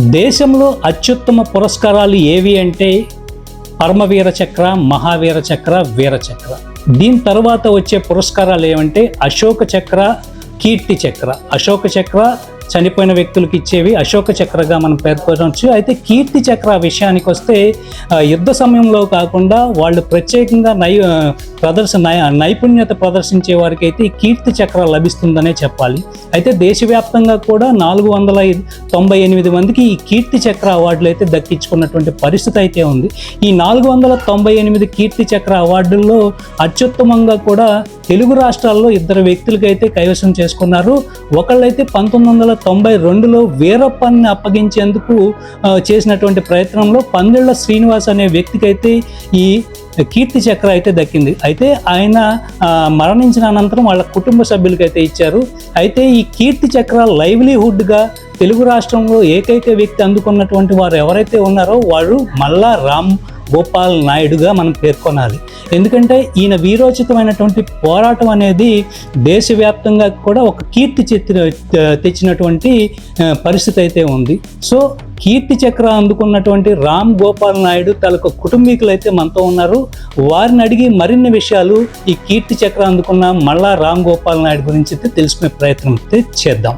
దేశంలో అత్యుత్తమ పురస్కారాలు ఏవి అంటే పరమవీర చక్ర మహావీర చక్ర వీర చక్ర. దీని తర్వాత వచ్చే పురస్కారాలు ఏమంటే అశోక చక్ర కీర్తి చక్ర. అశోక చక్ర చనిపోయిన వ్యక్తులకు ఇచ్చేవి అశోక చక్రగా మనం పేర్కొనవచ్చు. అయితే కీర్తి చక్ర విషయానికి వస్తే యుద్ధ సమయంలో కాకుండా వాళ్ళు ప్రత్యేకంగా నై ప్రదర్శన నైపుణ్యత ప్రదర్శించే వారికి అయితే ఈ కీర్తి చక్ర లభిస్తుందనే చెప్పాలి. అయితే దేశవ్యాప్తంగా కూడా నాలుగు వందల తొంభై ఎనిమిది మందికి ఈ కీర్తి చక్ర అవార్డులు అయితే దక్కించుకున్నటువంటి పరిస్థితి అయితే ఉంది. ఈ నాలుగు వందల తొంభై ఎనిమిది కీర్తి చక్ర అవార్డుల్లో అత్యుత్తమంగా కూడా తెలుగు రాష్ట్రాల్లో ఇద్దరు వ్యక్తులకైతే కైవసం చేసుకున్నారు. ఒకళ్ళైతే పంతొమ్మిది వందల తొంభై రెండులో వీరప్పన్ని అప్పగించేందుకు చేసినటువంటి ప్రయత్నంలో పందిళ్ళ శ్రీనివాస్ అనే వ్యక్తికైతే ఈ కీర్తి చక్ర అయితే దక్కింది. అయితే ఆయన మరణించిన అనంతరం వాళ్ళ కుటుంబ సభ్యులకైతే ఇచ్చారు. అయితే ఈ కీర్తి చక్ర లైవ్లీహుడ్గా తెలుగు రాష్ట్రంలో ఏకైక వ్యక్తి అందుకున్నటువంటి వారు ఎవరైతే ఉన్నారో వాళ్ళు మల్లా రామ్ గోపాల్ నాయుడుగా మనం పేర్కొనాలి. ఎందుకంటే ఈయన వీరోచితమైనటువంటి పోరాటం అనేది దేశవ్యాప్తంగా కూడా ఒక కీర్తి చెత్తి తెచ్చినటువంటి పరిస్థితి అయితే ఉంది. సో కీర్తి చక్ర అందుకున్నటువంటి రామ్ గోపాల్ నాయుడు తలకు కుటుంబీకులు అయితే మనతో ఉన్నారు. వారిని అడిగి మరిన్ని విషయాలు ఈ కీర్తి చక్ర అందుకున్న మళ్ళా రామ్ గోపాల్ నాయుడు గురించి అయితే తెలుసుకునే ప్రయత్నం అయితే చేద్దాం.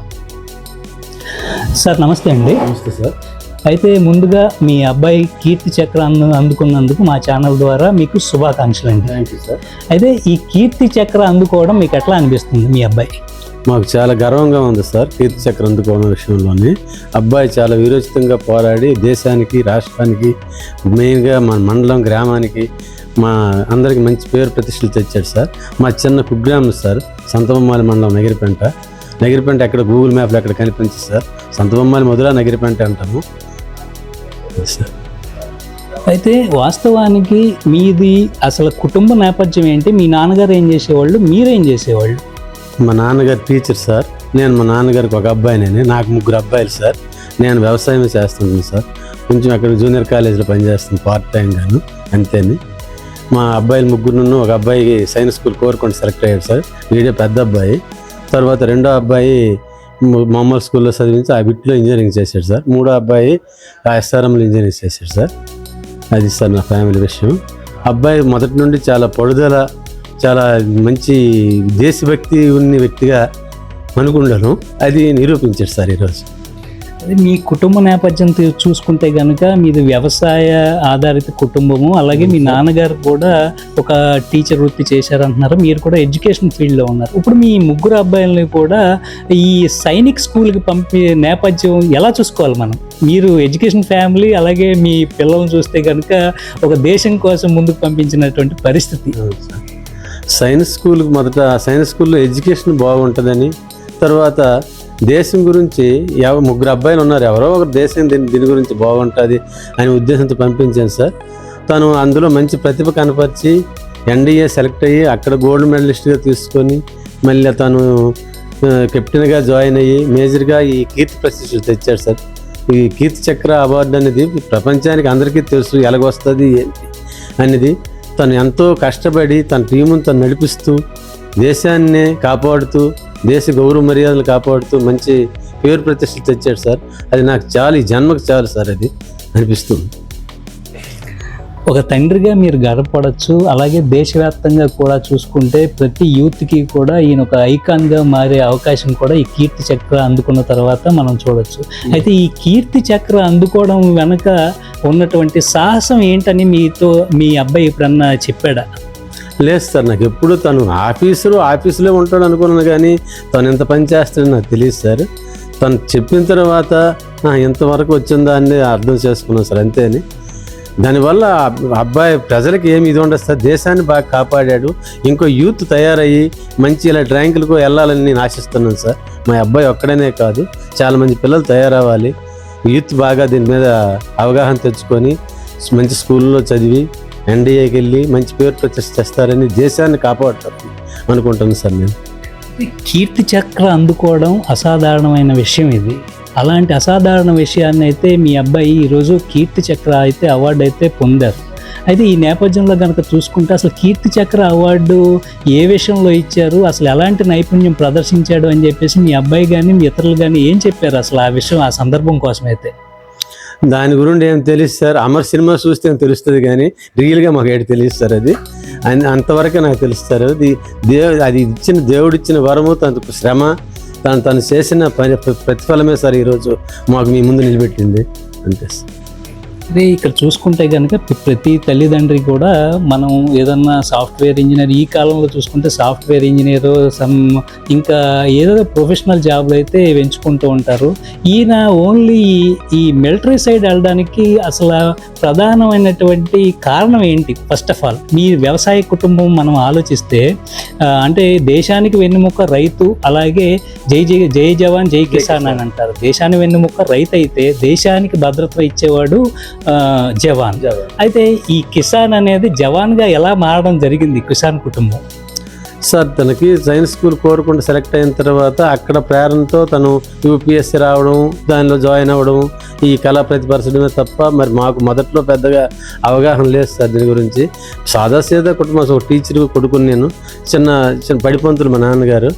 సార్ నమస్తే అండి. నమస్తే సార్. అయితే ముందుగా మీ అబ్బాయి కీర్తి చక్ర అందు అందుకున్నందుకు మా ఛానల్ ద్వారా మీకు శుభాకాంక్షలు అండి. థ్యాంక్ యూ సార్ అయితే ఈ కీర్తి చక్ర అందుకోవడం మీకు ఎట్లా అనిపిస్తుంది మీ అబ్బాయి? మాకు చాలా గర్వంగా ఉంది సార్ కీర్తి చక్రం అందుకోవడం విషయంలోనే. అబ్బాయి చాలా వీరోచితంగా పోరాడి దేశానికి రాష్ట్రానికి మెయిన్గా మన మండలం గ్రామానికి మా అందరికి మంచి పేరు ప్రతిష్టలు తెచ్చాడు సార్. మా చిన్న కుగ్రామం సార్ సంతబొమ్మాలి మండలం నగిరిపెంట. నగిరిపెంట ఎక్కడ గూగుల్ మ్యాప్లో ఎక్కడ కనిపించదు సార్. సంతబొమ్మాలి మొదల నగిరిపెంట అంటాము. అయితే వాస్తవానికి మీది అసలు కుటుంబ నేపథ్యం ఏంటి? మీ నాన్నగారు ఏం చేసేవాళ్ళు? మీరేం చేసేవాళ్ళు? మా నాన్నగారు టీచర్ సార్. నేను మా నాన్నగారికి ఒక అబ్బాయినే నాకు ముగ్గురు అబ్బాయిలు సార్. నేను వ్యవసాయం చేస్తున్నాను సార్. కొంచెం అక్కడ జూనియర్ కాలేజీలో పనిచేస్తుంది పార్ట్ టైం గాను అంతేని. మా అబ్బాయిలు ముగ్గురును ఒక అబ్బాయి సైన్స్ స్కూల్ కోరుకొని సెలెక్ట్ అయ్యాడు సార్. వీడే పెద్ద అబ్బాయి. తర్వాత రెండో అబ్బాయి మామూలు స్కూల్లో చదివించి ఆ బిట్లో ఇంజనీరింగ్ చేశాడు సార్. మూడో అబ్బాయి ఎస్ఆర్ఎంలో ఇంజనీరింగ్ చేశాడు సార్. అది సార్ నా ఫ్యామిలీ విషయం. అబ్బాయి మొదటి నుండి చాలా పడుదల చాలా మంచి దేశభక్తి ఉన్న వ్యక్తిగా అనుకుంటాను అది నిరూపించాడు సార్ ఈరోజు. మీ కుటుంబ నేపథ్యం చూసుకుంటే కనుక మీది వ్యవసాయ ఆధారిత కుటుంబము అలాగే మీ నాన్నగారు కూడా ఒక టీచర్ వృత్తి చేశారంటున్నారు. మీరు కూడా ఎడ్యుకేషన్ ఫీల్డ్లో ఉన్నారు. ఇప్పుడు మీ ముగ్గురు అబ్బాయిలని కూడా ఈ సైనిక్ స్కూల్కి పంపే నేపథ్యం ఎలా చూసుకోవాలి మనం? మీరు ఎడ్యుకేషన్ ఫ్యామిలీ అలాగే మీ పిల్లల్ని చూస్తే కనుక ఒక దేశం కోసం ముందుకు పంపించినటువంటి పరిస్థితి. సైన్స్ స్కూల్ మొదట సైన్స్ స్కూల్లో ఎడ్యుకేషన్ బాగుంటుందని తర్వాత దేశం గురించి ఎవ ముగ్గురు అబ్బాయిలు ఉన్నారు. ఎవరో ఒకరు దేశం దీని దీని గురించి బాగుంటుంది అనే ఉద్దేశంతో పంపించాను సార్. తను అందులో మంచి ప్రతిభ కనపరిచి ఎన్డీఏ సెలెక్ట్ అయ్యి అక్కడ గోల్డ్ మెడలిస్ట్గా తీసుకొని మళ్ళీ తను కెప్టెన్గా జాయిన్ అయ్యి మేజర్గా ఈ కీర్తి ప్రతిష్టలు తెచ్చాడు సార్. ఈ కీర్తి చక్ర అవార్డు అనేది ప్రపంచానికి అందరికీ తెలుసు ఎలాగొస్తుంది ఏంటి అనేది తను ఎంతో కష్టపడి తన టీమును తను నడిపిస్తూ దేశాన్ని కాపాడుతూ దేశ గౌరవ మర్యాదలు కాపాడుతూ మంచి పేరు ప్రతిష్టలు తెచ్చాడు సార్. అది నాకు చాలు ఈ జన్మకు చాలు సార్ అది అనిపిస్తుంది. ఒక తండ్రిగా మీరు గర్వపడచ్చు అలాగే దేశవ్యాప్తంగా కూడా చూసుకుంటే ప్రతి యూత్కి కూడా ఈయన ఒక ఐకాన్గా మారే అవకాశం కూడా ఈ కీర్తి చక్ర అందుకున్న తర్వాత మనం చూడొచ్చు. అయితే ఈ కీర్తి చక్ర అందుకోవడం వెనక ఉన్నటువంటి సాహసం ఏంటని మీతో మీ అబ్బాయి ఎప్పుడన్నా చెప్పాడా? లేదు సార్ నాకు ఎప్పుడు తను ఆఫీసులో ఆఫీసులో ఉంటాడు అనుకున్నాను కానీ తను ఎంత పని చేస్తాడో నాకు తెలియదు సార్. తను చెప్పిన తర్వాత ఇంతవరకు వచ్చిందా అని అర్థం చేసుకున్నాను సార్ అంతేని దానివల్ల అబ్బాయి ప్రజలకు ఏమి ఇది ఉండదు సార్ దేశాన్ని బాగా కాపాడాడు. ఇంకో యూత్ తయారయ్యి మంచి ఇలా డ్రాయింగ్లకు వెళ్ళాలని నేను ఆశిస్తున్నాను సార్. మా అబ్బాయి ఒక్కడనే కాదు చాలా మంది పిల్లలు తయారవ్వాలి. యూత్ బాగా దీని మీద అవగాహన తెచ్చుకొని మంచి స్కూల్లో చదివి ఎన్డీఏకి వెళ్ళి మంచి పేరు ప్రతిష్ట దేశాన్ని కాపాడుతారు. అనుకుంటాను సార్ నేను. కీర్తి చక్ర అందుకోవడం అసాధారణమైన విషయం ఇది. అలాంటి అసాధారణ విషయాన్ని అయితే మీ అబ్బాయి ఈరోజు కీర్తి చక్ర అయితే అవార్డు అయితే పొందారు. అయితే ఈ నేపథ్యంలో కనుక చూసుకుంటే అసలు కీర్తి చక్ర అవార్డు ఏ విషయంలో ఇచ్చారు? అసలు ఎలాంటి నైపుణ్యం ప్రదర్శించాడు అని చెప్పేసి మీ అబ్బాయి కానీ మీ ఇతరులు కానీ ఏం చెప్పారు అసలు ఆ విషయం ఆ సందర్భం కోసం అయితే దాని గురించి ఏం తెలుసు సార్. అమర్ సినిమా చూస్తే ఏం తెలుస్తుంది కానీ రియల్గా మాకు ఏడు తెలియదు సార్ అది. అంతవరకే నాకు తెలుస్తారు అది. దేవు అది ఇచ్చిన దేవుడు ఇచ్చిన వరము తన శ్రమ తను తను చేసిన పని ప్రతిఫలమే సార్ ఈరోజు మాకు మీ ముందు నిలబెట్టింది. అంతే సార్. అదే ఇక్కడ చూసుకుంటే కనుక ప్రతి తల్లిదండ్రి కూడా మనం ఏదన్నా సాఫ్ట్వేర్ ఇంజనీర్ ఈ కాలంలో చూసుకుంటే సాఫ్ట్వేర్ ఇంజనీర్ సమ్ ఇంకా ఏదో ప్రొఫెషనల్ జాబ్లు అయితే ఎంచుకుంటూ ఉంటారు. ఈయన ఓన్లీ ఈ మిలిటరీ సైడ్ వెళ్ళడానికి అసలు ప్రధానమైనటువంటి కారణం ఏంటి? ఫస్ట్ ఆఫ్ ఆల్ మీ వ్యవసాయ కుటుంబం మనం ఆలోచిస్తే అంటే దేశానికి వెన్నుముక రైతు అలాగే జై జై జై జవాన్ జై కిసాన్ అని అంటారు. దేశానికి వెన్నుముక రైతు అయితే దేశానికి భద్రత ఇచ్చేవాడు జవాన్. అయితే ఈ కిసాన్ అనేది జవాన్గా ఎలా మారడం జరిగింది కిసాన్ కుటుంబం? సార్ తనకి సైన్స్ స్కూల్ కోరుకుంటూ సెలెక్ట్ అయిన తర్వాత అక్కడ ప్రేరణతో తను యూపీఎస్సీ రావడం దానిలో జాయిన్ అవ్వడం ఈ కళ ప్రతిపరచడమే తప్ప మరి మాకు మొదట్లో పెద్దగా అవగాహన లేదు సార్ దీని గురించి. సాదాసీదా కుటుంబం ఒక టీచర్ కొడుకుని నేను చిన్న చిన్న పడిపంతులు మా నాన్నగారు.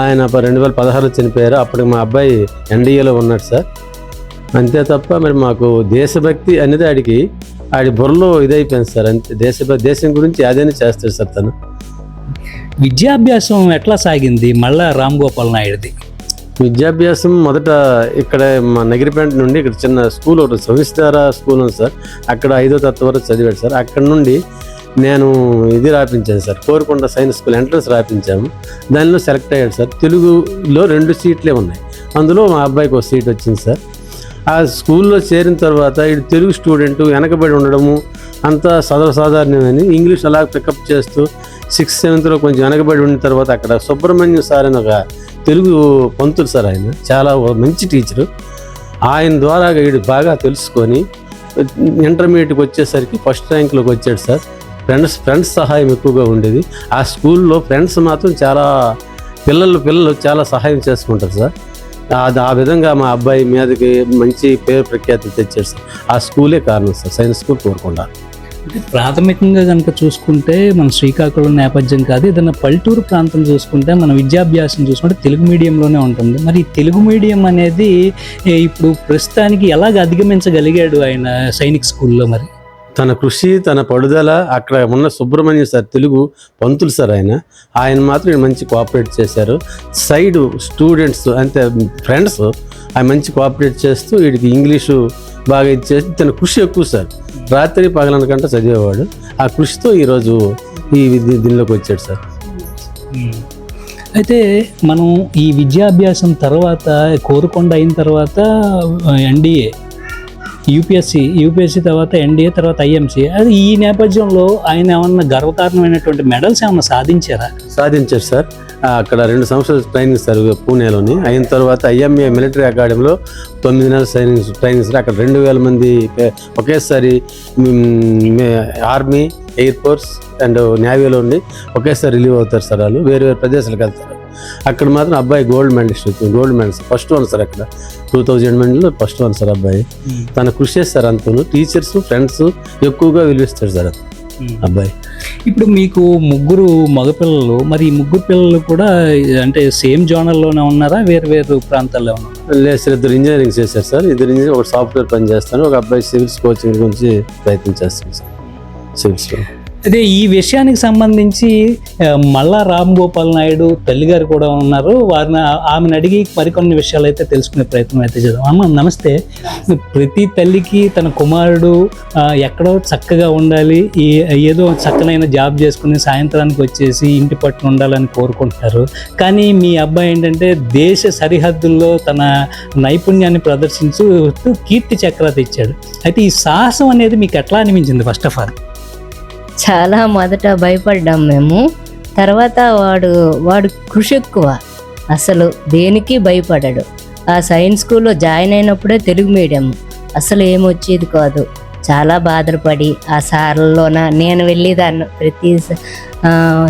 ఆయన రెండు వేల పదహారులో చనిపోయారు. అప్పటికి మా అబ్బాయి ఎన్డీఏలో ఉన్నాడు సార్. అంతే తప్ప మరి మాకు దేశభక్తి అనేది ఆడికి ఆడి బుర్రలో ఇదైపోయింది సార్ అంతే. దేశ దేశం గురించి అదేనే చేస్తాడు సార్ తను. విద్యాభ్యాసం ఎట్లా సాగింది? మళ్ళా రామ్ గోపాల్ నాయుడుది. విద్యాభ్యాసం మొదట ఇక్కడ మా నగిరిపేట నుండి ఇక్కడ చిన్న స్కూల్ ఒకటి సవిస్తార స్కూల్ ఉంది సార్. అక్కడ ఐదో తరగతి వరకు చదివాడు సార్. అక్కడ నుండి నేను ఇది రాపించాను sir. Korukonda science school entrance రాపించాము. దానిలో సెలెక్ట్ అయ్యాడు సార్. తెలుగులో రెండు సీట్లే ఉన్నాయి. అందులో మా అబ్బాయికి ఒక సీట్ వచ్చింది సార్. ఆ స్కూల్లో చేరిన తర్వాత ఇటు తెలుగు స్టూడెంట్ వెనకబడి ఉండడము అంతా సర్వసాధారణమని ఇంగ్లీష్ అలా పికప్ చేస్తూ సిక్స్త్ సెవెంత్లో కొంచెం వెనకబడి ఉన్న తర్వాత అక్కడ సుబ్రహ్మణ్యం సార్ అని ఒక తెలుగు పంతులు సార్ ఆయన చాలా మంచి టీచరు. ఆయన ద్వారా వీడు బాగా తెలుసుకొని ఇంటర్మీడియట్కి వచ్చేసరికి ఫస్ట్ ర్యాంక్లోకి వచ్చాడు సార్. ఫ్రెండ్స్ ఫ్రెండ్స్ సహాయం ఎక్కువగా ఉండేది. ఆ స్కూల్లో ఫ్రెండ్స్ మాత్రం చాలా పిల్లలు పిల్లలు చాలా సహాయం చేసుకుంటారు సార్. అది ఆ విధంగా మా అబ్బాయి మీదకి మంచి పేరు ప్రఖ్యాతి తెచ్చారు సార్ ఆ స్కూలే కారణం సార్ సైన్స్ స్కూల్ కోరుకుండా అంటే ప్రాథమికంగా కనుక చూసుకుంటే మన శ్రీకాకుళం నేపథ్యం కాదు ఏదైనా పల్లెటూరు ప్రాంతం చూసుకుంటే మన విద్యాభ్యాసం చూసుకుంటే తెలుగు మీడియంలోనే ఉంటుంది. మరి తెలుగు మీడియం అనేది ఇప్పుడు ప్రస్తుతానికి ఎలాగ అధిగమించగలిగాడు ఆయన సైనిక్ స్కూల్లో మరి? తన కృషి తన పడుదల అక్కడ ఉన్న సుబ్రహ్మణ్యం సార్ తెలుగు పంతులు సార్ ఆయన ఆయన మాత్రం మంచి కోఆపరేట్ చేశారు. సైడ్ స్టూడెంట్స్ అంటే ఫ్రెండ్స్ ఆయన మంచి కోఆపరేట్ చేస్తూ వీడికి ఇంగ్లీషు బాగా ఇచ్చేసి తన కృషి ఎక్కువ సార్. రాత్రి పగలనకంటే చదివేవాడు. ఆ కృషితో ఈరోజు ఈ దీనిలోకి వచ్చాడు సార్. అయితే మనం ఈ విద్యాభ్యాసం తర్వాత కోరుకొండ అయిన తర్వాత ఎన్డీఏ యూపీఎస్సీ యూపీఎస్సీ తర్వాత ఎన్డీఏ తర్వాత ఐఎంసీ. అది ఈ నేపథ్యంలో ఆయన ఏమన్నా గర్వకారణమైనటువంటి మెడల్స్ ఏమన్నా సాధించారా? సాధించారు సార్. అక్కడ రెండు సంవత్సరాలు ట్రైనింగ్ సార్ పూణేలోని. అయిన తర్వాత ఐఎంఏ మిలిటరీ అకాడమీలో తొమ్మిది నెలల ట్రైనింగ్ ట్రైనింగ్ సార్. అక్కడ రెండు వేల మంది ఒకేసారి ఆర్మీ ఎయిర్ ఫోర్స్ అండ్ నేవీలో ఉండి ఒకేసారి రిలీవ్ అవుతారు సార్ వాళ్ళు. వేరు వేరు ప్రదేశాలకు వెళ్తారు. అక్కడ మాత్రం అబ్బాయి గోల్డ్ మెడలిస్ట్ వచ్చింది gold medal sir first one sir అక్కడ. టూ థౌజండ్ మందిలో ఫస్ట్ వన్ సార్ అబ్బాయి. తన కృషి చేస్తారు అంతను టీచర్స్ ఫ్రెండ్స్ ఎక్కువగా విలువిస్తారు సార్ అబ్బాయి. ఇప్పుడు మీకు ముగ్గురు మగపిల్లలు మరి ఈ ముగ్గురు పిల్లలు కూడా అంటే సేమ్ జోనల్లోనే ఉన్నారా? వేరు వేరు ప్రాంతాల్లో ఉన్నారా? లేదు సార్ ఇద్దరు ఇంజనీరింగ్ చేశారు సార్ ఇద్దరు ఇంజనీరింగ్ ఒక సాఫ్ట్వేర్ పని చేస్తాను ఒక అబ్బాయి సివిల్స్ కోచింగ్ గురించి ప్రయత్నం చేస్తాను సార్ సివిల్స్లో అదే ఈ విషయానికి సంబంధించి మళ్ళా రామ్ గోపాల్ నాయుడు తల్లి గారు కూడా ఉన్నారు. వారిని ఆమెను అడిగి మరికొన్ని విషయాలు అయితే తెలుసుకునే ప్రయత్నం అయితే చేద్దాం. అమ్మ నమస్తే. ప్రతి తల్లికి తన కుమారుడు ఎక్కడో చక్కగా ఉండాలి. ఈ ఏదో చక్కనైన జాబ్ చేసుకుని సాయంత్రానికి వచ్చేసి ఇంటి పట్టున ఉండాలని కోరుకుంటారు. కానీ మీ అబ్బాయి ఏంటంటే దేశ సరిహద్దుల్లో తన నైపుణ్యాన్ని ప్రదర్శించు కీర్తి చక్ర తెచ్చాడు. అయితే ఈ సాహసం అనేది మీకు ఎట్లా అనిపించింది ఫస్ట్ ఆఫ్ ఆల్ చాలా మొదట భయపడ్డాం మేము. తర్వాత వాడు వాడు కృషి ఎక్కువ. అసలు దేనికి భయపడడు. ఆ సైన్స్ స్కూల్లో జాయిన్ అయినప్పుడే తెలుగు మీడియం. అసలు ఏమొచ్చేది కాదు. చాలా బాధపడి ఆ సార్లలోన నేను వెళ్ళేదాన్ని ప్రతి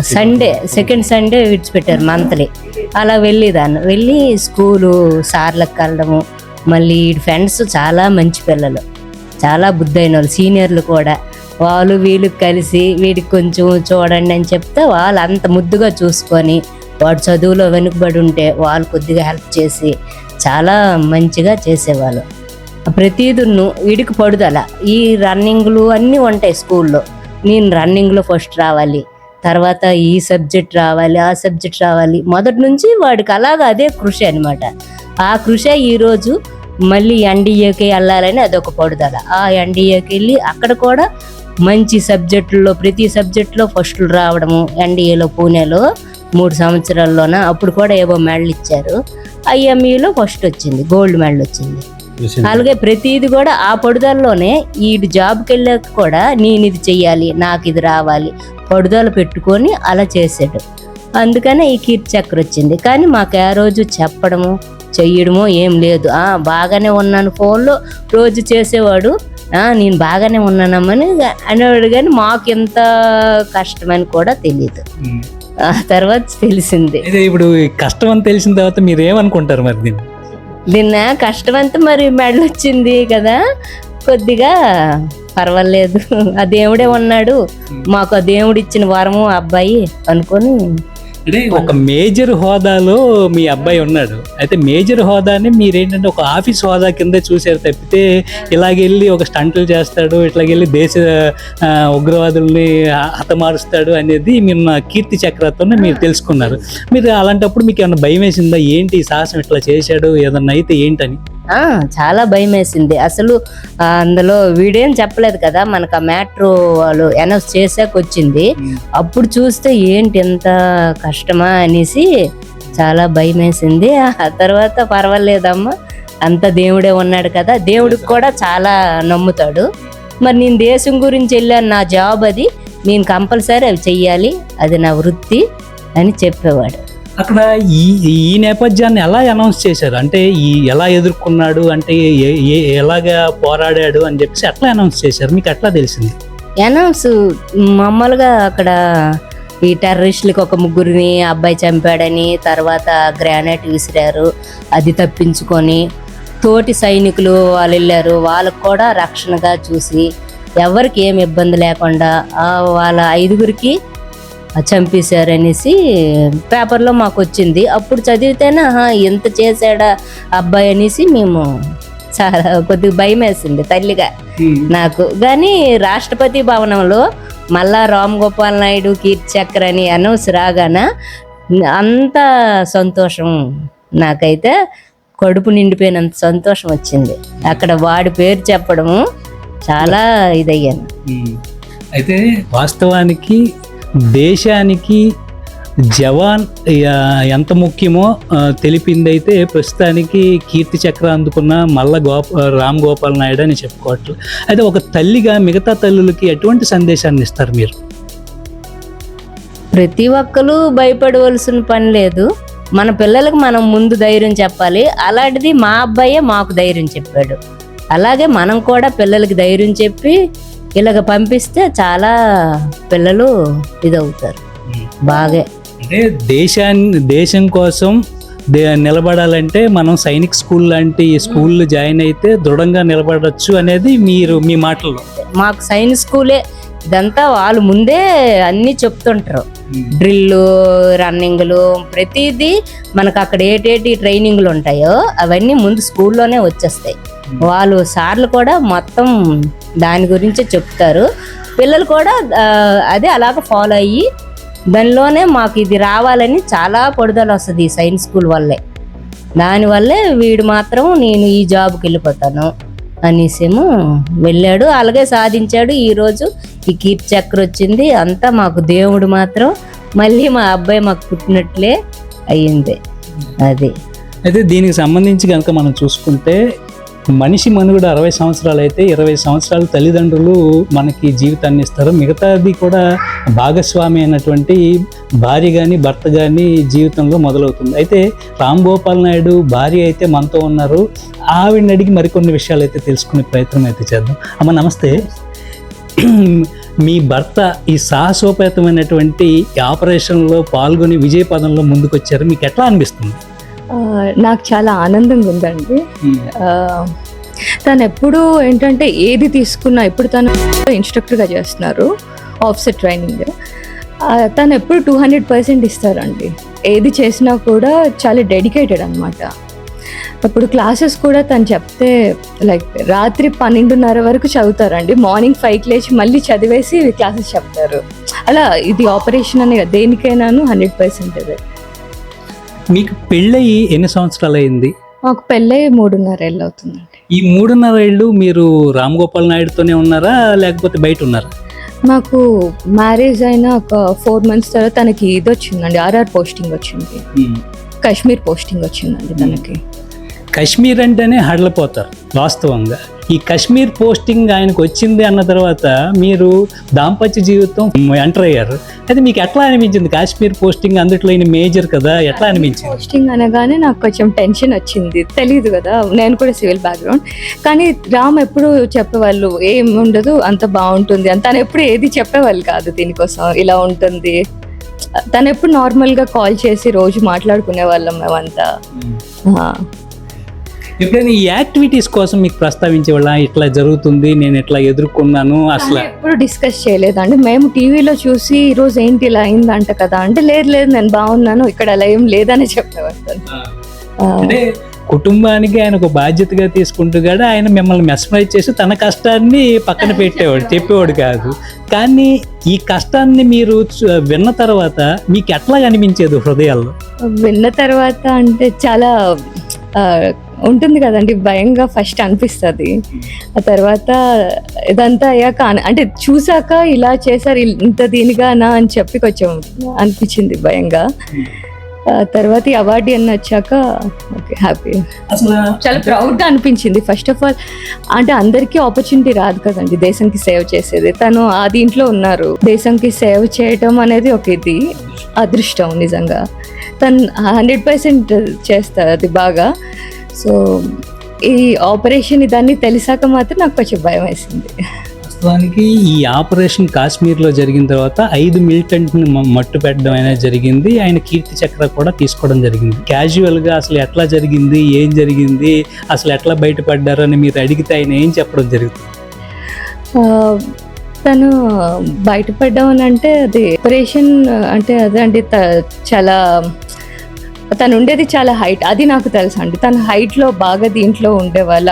సండే సెకండ్ సండే విడిచిపెట్టారు మంత్లీ. అలా వెళ్ళేదాన్ని. వెళ్ళి స్కూలు సార్లకు కలడము మళ్ళీ ఫ్రెండ్స్ చాలా మంచి పిల్లలు. చాలా బుద్ధైన వాళ్ళు సీనియర్లు కూడా. వాళ్ళు వీళ్ళు కలిసి వీడికి కొంచెం చూడండి అని చెప్తే వాళ్ళు అంత ముద్దుగా చూసుకొని వాడు చదువులో వెనుకబడి ఉంటే వాళ్ళు కొద్దిగా హెల్ప్ చేసి చాలా మంచిగా చేసేవాళ్ళు. ప్రతిదును వీడికి పడుదల. ఈ రన్నింగ్లు అన్నీ ఉంటాయి స్కూల్లో. నేను రన్నింగ్లో ఫస్ట్ రావాలి. తర్వాత ఈ సబ్జెక్ట్ రావాలి ఆ సబ్జెక్ట్ రావాలి. మొదటి నుంచి వాడికి అలాగా అదే కృషి అనమాట ఆ కృషి ఈరోజు మళ్ళీ ఎన్డీఏకి వెళ్ళాలని అదొక పడుదల. ఆ ఎన్డీఏకి వెళ్ళి అక్కడ కూడా మంచి సబ్జెక్టుల్లో ప్రతి సబ్జెక్టులో ఫస్టులు రావడము ఎన్డీఏలో పూణేలో మూడు సంవత్సరాల్లోన అప్పుడు కూడా ఏవో మెడల్ ఇచ్చారు. ఐఎంఈలో ఫస్ట్ వచ్చింది గోల్డ్ మెడల్ వచ్చింది. అలాగే ప్రతిది కూడా ఆ పడుదలలోనే ఈ జాబ్కి వెళ్ళాక కూడా నేను ఇది చెయ్యాలి నాకు ఇది రావాలి పడుదల పెట్టుకొని అలా చేసాడు అందుకనే ఈ కీర్తి చక్ర వచ్చింది. కానీ మాకు ఆ రోజు చెప్పడము చెయ్యడమో ఏం లేదు. బాగానే ఉన్నాను. ఫోన్లో రోజు చేసేవాడు "ఆ, నేను బాగానే ఉన్నానమ్మని అనేవాడు కానీ మాకు ఎంత కష్టమని కూడా తెలియదు ఆ తర్వాత తెలిసింది. ఇప్పుడు కష్టం అని తెలిసిన తర్వాత మీరు ఏమనుకుంటారు మరి దీన్ని? నిన్న కష్టమంతా మరి మెడలు వచ్చింది కదా కొద్దిగా పర్వాలేదు. ఆ దేవుడే ఉన్నాడు. మాకు ఆ దేవుడు ఇచ్చిన వరము అబ్బాయి అనుకొని అంటే ఒక మేజర్ హోదాలో మీ అబ్బాయి ఉన్నాడు. అయితే మేజర్ హోదాని మీరేంటంటే ఒక ఆఫీస్ హోదా కింద చూసారు తప్పితే ఇలాగెళ్ళి ఒక స్టంట్లు చేస్తాడు ఇట్లాగెళ్ళి దేశ ఉగ్రవాదుల్ని హతమారుస్తాడు అనేది మీరు నా కీర్తి చక్రతోనే మీరు తెలుసుకున్నారు. మీరు అలాంటప్పుడు మీకు ఏమైనా భయం వేసిందా? ఏంటి ఈ సాహసం ఇట్లా చేశాడు? ఏదన్నా అయితే ఏంటని? చాలా భయం వేసింది అసలు అందులో వీడేం చెప్పలేదు కదా మనకు ఆ మ్యాట్రో వాళ్ళు అనౌన్స్ చేసాక వచ్చింది అప్పుడు చూస్తే ఏంటి ఎంత కష్టమా అనేసి చాలా భయం వేసింది ఆ తర్వాత పర్వాలేదమ్మా అంత దేవుడే ఉన్నాడు కదా దేవుడికి కూడా చాలా నమ్ముతాడు. మరి నేను దేశం గురించి వెళ్ళాను నా జాబ్ అది నేను కంపల్సరీ అవి చెయ్యాలి అది నా వృత్తి అని చెప్పేవాడు. అక్కడ ఈ ఈ నేపథ్యాన్ని ఎలా అనౌన్స్ చేశారు? అంటే ఈ ఎలా ఎదుర్కొన్నాడు? అంటే ఎలాగా పోరాడాడు అని చెప్పేసి ఎట్లా అనౌన్స్ చేశారు? మీకు ఎట్లా తెలిసింది? అనౌన్స్ మామూలుగా అక్కడ ఈ టెర్రరిస్టులకి ఒక ముగ్గురిని అబ్బాయి చంపాడని తర్వాత గ్రానైట్ విసిరారు అది తప్పించుకొని తోటి సైనికులు వాళ్ళు వెళ్ళారు వాళ్ళకు కూడా రక్షణగా చూసి ఎవరికి ఏం ఇబ్బంది లేకుండా వాళ్ళ ఐదుగురికి చంపేశారనేసి పేపర్లో మాకు వచ్చింది అప్పుడు చదివితేనే "ఆహా, ఎంత చేశాడా అబ్బాయి అనేసి మేము చాలా కొద్దిగా భయం వేసింది తల్లిగా నాకు కానీ రాష్ట్రపతి భవనంలో మళ్ళా రామ్ గోపాల్ నాయుడు కీర్తి చక్ర అని అనౌన్స్ రాగాన అంత సంతోషం నాకైతే కడుపు నిండిపోయినంత సంతోషం వచ్చింది. అక్కడ వాడి పేరు చెప్పడము చాలా ఇదయ్యాను. అయితే వాస్తవానికి దేశానికి జవాన్ ఎంత ముఖ్యమో తెలిపింది తెలిపిందైతే ప్రస్తుతానికి కీర్తి చక్ర అందుకున్న మల్ల గోప రామ్ గోపాల్ నాయుడు అని చెప్పుకోవట్లు అయితే ఒక తల్లిగా మిగతా తల్లులకి ఎటువంటి సందేశాన్ని ఇస్తారు మీరు? ప్రతి ఒక్కరు భయపడవలసిన పని లేదు. మన పిల్లలకు మనం ముందు ధైర్యం చెప్పాలి. అలాంటిది మా అబ్బాయే మాకు ధైర్యం చెప్పాడు. అలాగే మనం కూడా పిల్లలకి ధైర్యం చెప్పి ఇలాగ పంపిస్తే చాలా పిల్లలు ఇదవుతారు. బాగా. అంటే దేశాన్ని దేశం కోసం నిలబడాలంటే మనం సైనిక్ స్కూల్ లాంటి స్కూల్లో జాయిన్ అయితే దృఢంగా నిలబడచ్చు అనేది మీరు మీ మాటల్లో. మాకు సైన్స్ స్కూలే ఇదంతా వాళ్ళు ముందే అన్నీ చెప్తుంటారు. డ్రిల్లు రన్నింగ్లు ప్రతిదీ మనకు అక్కడ ఏటేటి ట్రైనింగ్లు ఉంటాయో అవన్నీ ముందు స్కూల్లోనే వచ్చేస్తాయి. వాళ్ళు సార్లు కూడా మొత్తం దాని గురించే చెప్తారు. పిల్లలు కూడా అదే అలాగ ఫాలో అయ్యి దానిలోనే మాకు ఇది రావాలని చాలా పడుదల వస్తుంది ఈ సైన్స్ స్కూల్ వల్లే. దానివల్లే వీడు మాత్రం నేను ఈ జాబ్కి వెళ్ళిపోతాను అనేసేమో వెళ్ళాడు. అలాగే సాధించాడు. ఈరోజు ఈ కీర్తి చక్ర వచ్చింది. అంతా మాకు దేవుడు మాత్రం మళ్ళీ మా అబ్బాయి మాకు పుట్టినట్లే అయ్యింది. అది. అయితే దీనికి సంబంధించి కనుక మనం చూసుకుంటే మనిషి మనుగడ అరవై సంవత్సరాలు అయితే ఇరవై సంవత్సరాలు తల్లిదండ్రులు మనకి జీవితాన్ని ఇస్తారు. మిగతాది కూడా భాగస్వామి అయినటువంటి భార్య కానీ భర్త కానీ జీవితంలో మొదలవుతుంది. అయితే రామ్ గోపాల్ నాయుడు భార్య అయితే మనతో ఉన్నారు. ఆవిడని అడిగి మరికొన్ని విషయాలు అయితే తెలుసుకునే ప్రయత్నం అయితే చేద్దాం. అమ్మ నమస్తే. మీ భర్త ఈ సాహసోపేతమైనటువంటి ఆపరేషన్లో పాల్గొని విజయపదంలో ముందుకొచ్చారు. మీకు ఎట్లా అనిపిస్తుంది? నాకు చాలా ఆనందంగా ఉందండి. ఆ, తను ఎప్పుడు ఏంటంటే ఏది తీసుకున్నా ఇప్పుడు తను ఇన్స్ట్రక్టర్గా చేస్తున్నారు ఆఫ్సెట్ ట్రైనింగ్ తను ఎప్పుడు టూ హండ్రెడ్ పర్సెంట్ ఇస్తారండి. ఏది చేసినా కూడా చాలా డెడికేటెడ్ అనమాట ఇప్పుడు క్లాసెస్ కూడా తను చెప్తే లైక్ రాత్రి పన్నెండున్నర వరకు చదువుతారండి. మార్నింగ్ ఫైవ్కి లేచి మళ్ళీ చదివేసి క్లాసెస్ చెప్తారు. అలా ఇది ఆపరేషన్ అనే దేనికైనాను హండ్రెడ్ పర్సెంట్ అదే. మీకు పెళ్ళయి ఎన్ని సంవత్సరాలు అయింది మాకు పెళ్ళై మూడున్నర ఏళ్ళు అవుతుందండి ఈ మూడున్నర ఏళ్ళు మీరు రామ్ గోపాల్ నాయుడుతోనే ఉన్నారా లేకపోతే బయట ఉన్నారా? మాకు మ్యారేజ్ అయిన ఒక ఫోర్ మంత్స్ తర్వాత తనకి ఇది వచ్చిందండి ఆర్ఆర్ పోస్టింగ్ వచ్చింది. కాశ్మీర్ పోస్టింగ్ వచ్చిందండి తనకి. కశ్మీర్ అంటేనే హడలిపోతారు వాస్తవంగా. ఈ కశ్మీర్ పోస్టింగ్ ఆయనకు వచ్చింది అన్న తర్వాత మీరు దాంపత్య జీవితం ఎంటర్ అయ్యారు. అయితే మీకు ఎట్లా అనిపించింది కాశ్మీర్ పోస్టింగ్ అందుట్లో మేజర్ కదా ఎట్లా అనిపించింది? పోస్టింగ్ అనగానే నాకు కొంచెం టెన్షన్ వచ్చింది. తెలియదు కదా నేను కూడా సివిల్ బ్యాక్గ్రౌండ్. కానీ రామ్ ఎప్పుడు చెప్పేవాళ్ళు ఏం ఉండదు అంత బాగుంటుంది. అని తను ఎప్పుడు ఏది చెప్పేవాళ్ళు కాదు దీనికోసం ఇలా ఉంటుంది. తను ఎప్పుడు నార్మల్గా కాల్ చేసి రోజు మాట్లాడుకునే వాళ్ళం మేమంతా. ఆ. ఎప్పుడైనా ఈ యాక్టివిటీస్ కోసం మీకు ప్రస్తావించేవాళ్ళ ఇట్లా జరుగుతుంది నేను ఇట్లా ఎదుర్కొన్నాను అసలు? ఎప్పుడు డిస్కస్ చేయలేదండి. మేము టీవీలో చూసి ఈ రోజు ఏంటి ఇలా అయిందంట కదా అంటే లేదు లేదు నేను బాగున్నాను ఇక్కడ అలా ఏం లేదని చెప్పేవాడు ఆ, అంటే కుటుంబానికి ఆయన ఒక బాధ్యతగా తీసుకుంటూ కూడా ఆయన మిమ్మల్ని మెస్మరైజ్ చేసి తన కష్టాన్ని పక్కన పెట్టేవాడు చెప్పేవాడు. కాదు. కానీ ఈ కష్టాన్ని మీరు విన్న తర్వాత మీకు ఎట్లా అనిపించేది హృదయాల్లో? విన్న తర్వాత అంటే చాలా ఉంటుంది కదండి భయంగా ఫస్ట్ అనిపిస్తుంది. ఆ తర్వాత ఇదంతా అయ్యాక అన- అంటే చూసాక ఇలా చేశారు ఇంత దీనిగానా అని చెప్పి కొంచెం అనిపించింది భయంగా. ఆ తర్వాత ఈ అవార్డు అన్న వచ్చాక ఓకే హ్యాపీ. చాలా ప్రౌడ్గా అనిపించింది. ఫస్ట్ ఆఫ్ ఆల్ అంటే అందరికీ ఆపర్చునిటీ రాదు కదండి దేశంకి సేవ్ చేసేది. తను ఆ దీంట్లో ఉన్నారు. దేశంకి సేవ్ చేయటం అనేది ఒక ఇది అదృష్టం నిజంగా. తను హండ్రెడ్ పర్సెంట్ చేస్తారు అది బాగా. సో ఈ ఆపరేషన్ ఇదన్నీ తెలిసాక మాత్రం నాకు కొంచెం భయం వేసింది. వాస్తవానికి ఈ ఆపరేషన్ కాశ్మీర్లో జరిగిన తర్వాత ఐదు మిలిటెంట్ని మట్టు పెట్టడం అనేది జరిగింది. ఆయన కీర్తి చక్ర కూడా తీసుకోవడం జరిగింది. క్యాజువల్గా అసలు ఎట్లా జరిగింది? ఏం జరిగింది? అసలు ఎట్లా బయటపడ్డారు అని మీరు అడిగితే ఆయన ఏం చెప్పడం జరుగుతుంది? తను బయటపడ్డాం అని అంటే అది ఆపరేషన్ అంటే అదే త- చాలా తను ఉండేది చాలా హైట్ అది నాకు తెలుసు అండి. తన హైట్లో బాగా దీంట్లో ఉండేవాళ్ళు.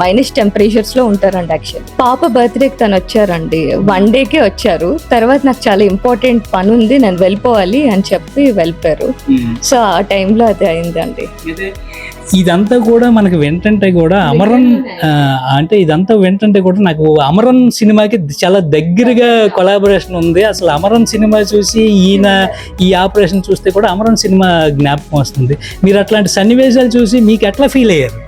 మైనస్ టెంపరేచర్స్లో ఉంటారండి యాక్చువల్ పాప బర్త్డేకి తను వచ్చారండి. వన్ డేకే వచ్చారు. తర్వాత నాకు చాలా ఇంపార్టెంట్ పని ఉంది నేను వెళ్ళిపోవాలి అని చెప్పి వెళ్ళిపోయారు. సో ఆ టైంలో అది అయిందండి. ఇదంతా కూడా మనకి వెంటంటే కూడా అమరన్ అంటే ఇదంతా వెంటంటే కూడా నాకు అమరన్ సినిమాకి చాలా దగ్గరగా కొలాబరేషన్ ఉంది. అసలు అమరన్ సినిమా చూసి ఈయన ఈ ఆపరేషన్ చూస్తే కూడా అమరన్ సినిమా జ్ఞాపకం వస్తుంది. మీరు అట్లాంటి సన్నివేశాలు చూసి మీకు ఎట్లా ఫీల్ అయ్యారు?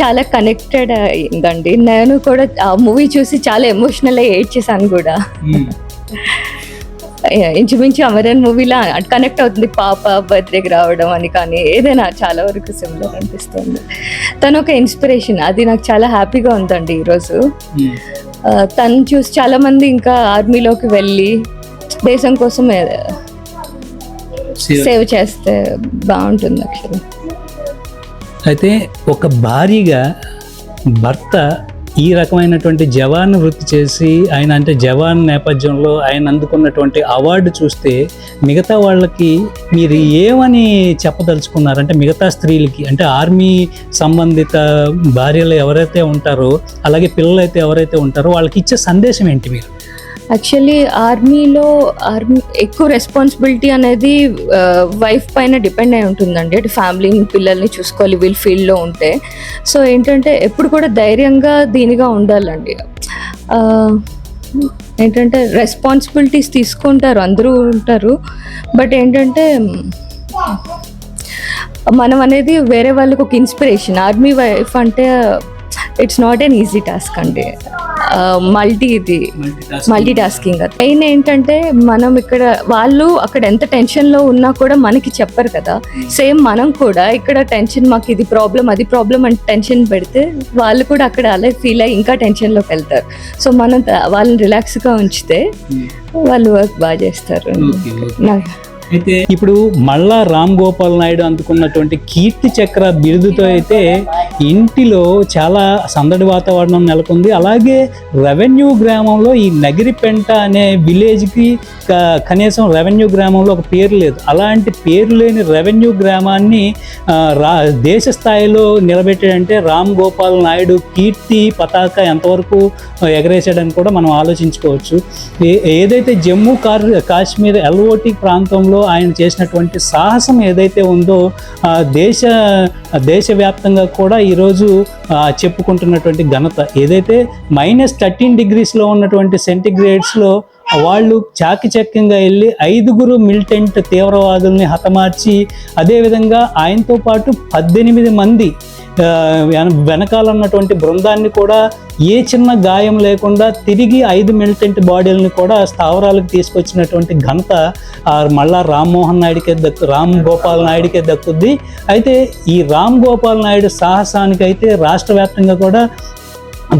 చాలా కనెక్టెడ్ అయిందండి. నేను కూడా ఆ మూవీ చూసి చాలా ఎమోషనల్ అయ్యి ఏడ్చేసాను కూడా. ఇంచుమించు అమరన్ మూవీలా కనెక్ట్ అవుతుంది పాప బర్త్డేకి రావడం అని కానీ ఏదైనా చాలా వరకు సిమిలర్ అనిపిస్తుంది. తను ఒక ఇన్స్పిరేషన్ అది నాకు చాలా హ్యాపీగా ఉందండి ఈరోజు. ఆ, తను చూసి చాలా మంది ఇంకా ఆర్మీలోకి వెళ్ళి దేశం కోసం సేవ్ చేస్తే బాగుంటుంది యాక్చువల్లీ అయితే ఒక భారీగా భర్త ఈ రకమైనటువంటి జవాన్ వృత్తి చేసి ఆయన అంటే జవాన్ నేపథ్యంలో ఆయన అందుకున్నటువంటి అవార్డు చూస్తే మిగతా వాళ్ళకి మీరు ఏమని చెప్పదలుచుకున్నారంటే మిగతా స్త్రీలకి అంటే ఆర్మీ సంబంధిత భార్యలు ఎవరైతే ఉంటారో అలాగే పిల్లలు అయితే ఎవరైతే ఉంటారో వాళ్ళకి ఇచ్చే సందేశం ఏంటి మీరు? యాక్చువల్లీ ఆర్మీలో ఆర్మీ ఎక్కువ రెస్పాన్సిబిలిటీ అనేది వైఫ్ పైన డిపెండ్ అయి ఉంటుందండి. అంటే ఫ్యామిలీని పిల్లల్ని చూసుకోవాలి వీళ్ళు ఫీల్డ్లో ఉంటే. సో ఏంటంటే ఎప్పుడు కూడా ధైర్యంగా దీనిగా ఉండాలండి. ఏంటంటే రెస్పాన్సిబిలిటీస్ తీసుకుంటారు అందరూ ఉంటారు. బట్ ఏంటంటే మనం అనేది వేరే వాళ్ళకు ఒక ఇన్స్పిరేషన్ ఆర్మీ వైఫ్ అంటే it's not an easy task అండి. మల్టీ ఇది. మల్టీ టాస్కింగ్ మెయిన్ ఏంటంటే మనం ఇక్కడ వాళ్ళు అక్కడ ఎంత టెన్షన్లో ఉన్నా కూడా మనకి చెప్పరు కదా. సేమ్ మనం కూడా ఇక్కడ టెన్షన్ మాకు ఇది ప్రాబ్లం అది ప్రాబ్లం అని టెన్షన్ పెడితే వాళ్ళు కూడా అక్కడ అలా ఫీల్ అయ్యి ఇంకా టెన్షన్లోకి వెళ్తారు. సో మనం వాళ్ళని రిలాక్స్గా ఉంచితే వాళ్ళు వర్క్ బాగా చేస్తారు. అయితే ఇప్పుడు మళ్ళా రామ్ గోపాల్ నాయుడు అందుకున్నటువంటి కీర్తి చక్ర బిరుదుతో అయితే ఇంటిలో చాలా సందడి వాతావరణం నెలకొంది. అలాగే రెవెన్యూ గ్రామంలో ఈ నగిరిపెంట అనే విలేజ్కి కనీసం రెవెన్యూ గ్రామంలో ఒక పేరు లేదు. అలాంటి పేరు లేని రెవెన్యూ గ్రామాన్ని రా దేశ స్థాయిలో నిలబెట్టాడంటే రామ్ గోపాల్ నాయుడు కీర్తి పతాక ఎంతవరకు ఎగరేసాడని కూడా మనం ఆలోచించుకోవచ్చు. ఏదైతే జమ్మూ కార్ కాశ్మీర్ ఎల్ఓటి ప్రాంతంలో ఆయన చేసినటువంటి సాహసం ఏదైతే ఉందో ఆ దేశ దేశవ్యాప్తంగా కూడా ఈరోజు ఆ, చెప్పుకుంటున్నటువంటి ఘనత. ఏదైతే మైనస్ థర్టీన్ డిగ్రీస్లో ఉన్నటువంటి సెంటిగ్రేడ్స్లో వాళ్ళు చాకిచక్యంగా వెళ్ళి ఐదుగురు మిలిటెంట్ తీవ్రవాదుల్ని హతమార్చి అదేవిధంగా ఆయనతో పాటు పద్దెనిమిది మంది వెన- వెనకాల ఉన్నటువంటి బృందాన్ని కూడా ఏ చిన్న గాయం లేకుండా తిరిగి ఐదు మిలిటెంట్ బాడీలను కూడా స్థావరాలకు తీసుకొచ్చినటువంటి ఘనత మళ్ళా రామ్మోహన్ నాయుడికే దక్కు రామ్ గోపాల్ నాయుడికే దక్కుద్ది. అయితే ఈ రామ్ గోపాల్ నాయుడు సాహసానికైతే రాష్ట్ర వ్యాప్తంగా కూడా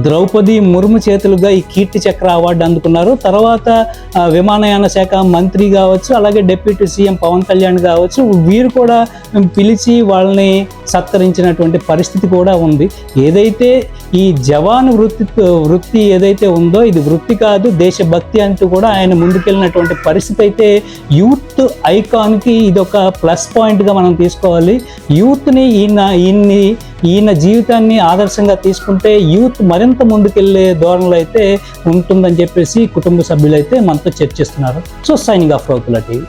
ద్రౌపది ముర్ము చేతులుగా ఈ కీర్తి చక్ర అవార్డు అందుకున్నారు. తర్వాత విమానయాన శాఖ మంత్రి కావచ్చు అలాగే డిప్యూటీ సీఎం పవన్ కళ్యాణ్ కావచ్చు వీరు కూడా పిలిచి వాళ్ళని సత్కరించినటువంటి పరిస్థితి కూడా ఉంది. ఏదైతే ఈ జవాన్ వృత్తి వృత్తి ఏదైతే ఉందో ఇది వృత్తి కాదు దేశభక్తి అంటూ కూడా ఆయన ముందుకెళ్ళినటువంటి పరిస్థితి అయితే యూత్ ఐకాన్కి ఇది ఒక ప్లస్ పాయింట్గా మనం తీసుకోవాలి. యూత్ని ఈయన ఈయన్ని ఈయన జీవితాన్ని ఆదర్శంగా తీసుకుంటే యూత్ మరింత ముందుకెళ్ళే ధోరణిలో అయితే ఉంటుందని చెప్పేసి కుటుంబ సభ్యులైతే మనతో చర్చిస్తున్నారు. సో సైనింగ్ ఆఫ్ రౌతుల టీవీ.